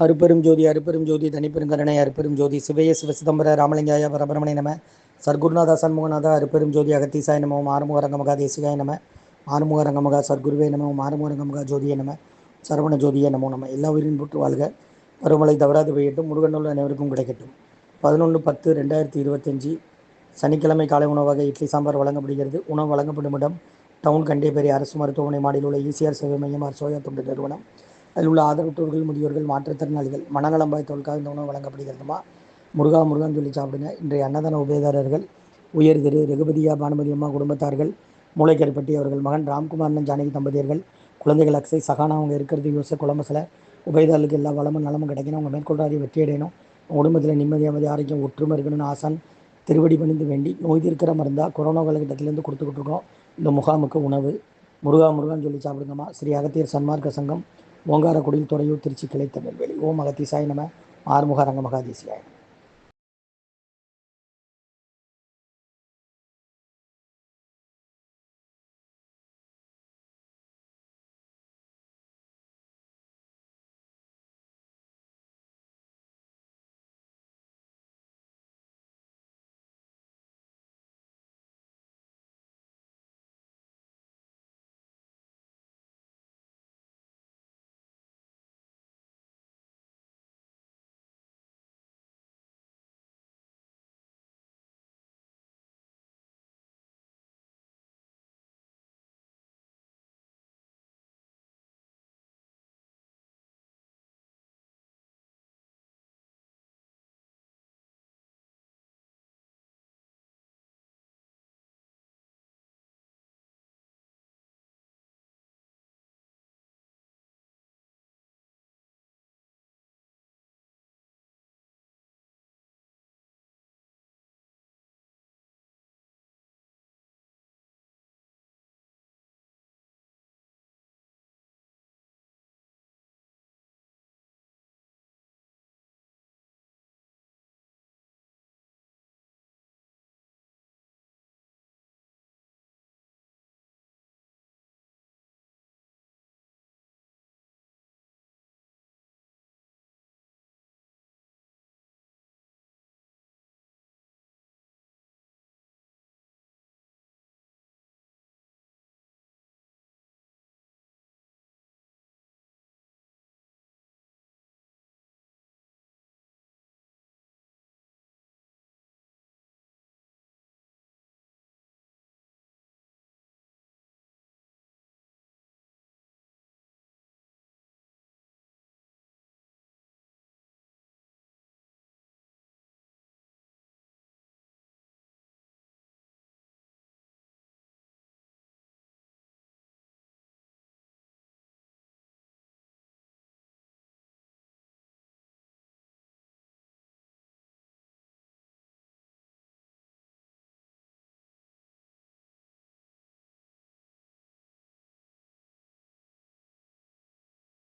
அருப்பெரும் ஜோதி அருப்பெரும் ஜோதி தனிப்பெருங்கருணை அருப்பெரும் ஜோதி. சிவய சிவசிதம்பர ராமலிங்காய பரபரமணை நம. சர்க்குருநாதா சண்முகநாதா அருப்பெரும் ஜோதி அகத்தீசாய நம. ஆறுமுக ரங்கமகா தேசிகாய நம. ஆறுமுக ரங்கமகா சர்க்குருவே நம. ஆறுமுக ரங்கமகா ஜோதிய நம. சரவண ஜோதிய நமோ நம்ம எல்லா உயிரின் புற்று வாழ்க. பருவமழை தவறாது பெய்யட்டும். முருகனுள்ள அனைவருக்கும் கிடைக்கட்டும். பதினொன்று பத்து ரெண்டாயிரத்தி இருபத்தஞ்சி சனிக்கிழமை காலை உணவாக இட்லி சாம்பார் வழங்கப்படுகிறது. உணவு வழங்கப்படும் இடம் டவுன் கண்டேபேரி அரசு மருத்துவமனை மாடியில் உள்ள ஈசிஆர் சேவை மையம் சோயா தொண்டு நிறுவனம். அதில் உள்ள ஆதரவற்றோர்கள் முதியோர்கள் மாற்றுத்திறனாளிகள் மனநலம் பாய்த்தவர்களுக்காக இந்த உணவு வழங்கப்படுகிறதுமா முருகா முருகான்னு சொல்லி சாப்பிடுங்க. இன்றைய அன்னதான உபயதாரர்கள் உயர் திரு ரகுபதியா பானுமதி அம்மா குடும்பத்தார்கள் மூளைக்கருப்பட்டி அவர்கள் மகன் ராம்குமார் ஜானகி தம்பதியர்கள் குழந்தைகள் அக்ஸை சகானா அவங்க இருக்கிறது யோச குழம்பசில உபயதாரர்களுக்கு எல்லா வளமும் நலமும் கிடைக்கணும். அவங்க மேற்கொள்றாதி வெற்றி அடையணும் குடும்பத்தில் நிம்மதி அமைதி ஆரோக்கியம் ஒற்றுமை இருக்கணும்னு ஆசான் திருவடி பணிந்து வேண்டி நோய் தீர்க்கிற மருந்தா கொரோனா காலகட்டத்திலேருந்து கொடுத்துக்கிட்டு இருக்கோம். இந்த முகாமுக்கு உணவு. முருகா முருகான்னு சொல்லி சாப்பிடுங்கம்மா. ஸ்ரீ அகத்தியர் சன்மார்க்க சங்கம். ஓங்காரக்குடியில் துறையூர் திருச்சி கிளை தமிழ்வெளி ஓம் அகத்தீசாய நம. ஆறுமுக ரங்க மகாதேசியாய